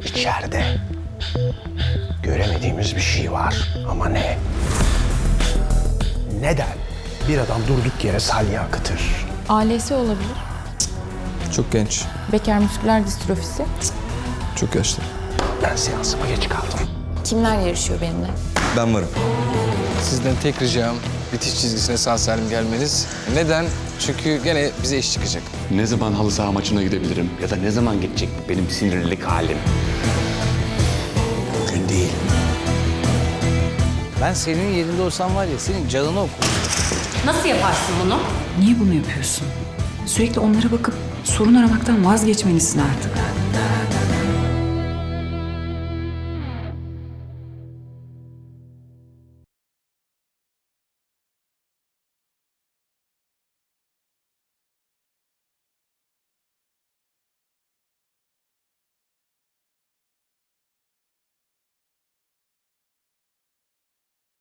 İçeride. Göremediğimiz bir şey var ama ne? Neden bir adam durduk yere salya akıtır? ALS olabilir. Çok genç, Beker musküler distrofisi. çok yaşlı. Ben seansıma geç kaldım. Kimler yarışıyor benimle? Ben varım. Sizden tek ricam bitiş çizgisine sağ salim gelmeniz. Neden? Çünkü gene bize iş çıkacak. Ne zaman halı saha maçına gidebilirim? Ya da ne zaman geçecek benim sinirlilik halim? Bugün değil. Ben senin yerinde olsam var ya senin canını okur. Nasıl yaparsın bunu? Niye bunu yapıyorsun? Sürekli onlara bakıp sorun aramaktan vazgeçmelisin artık.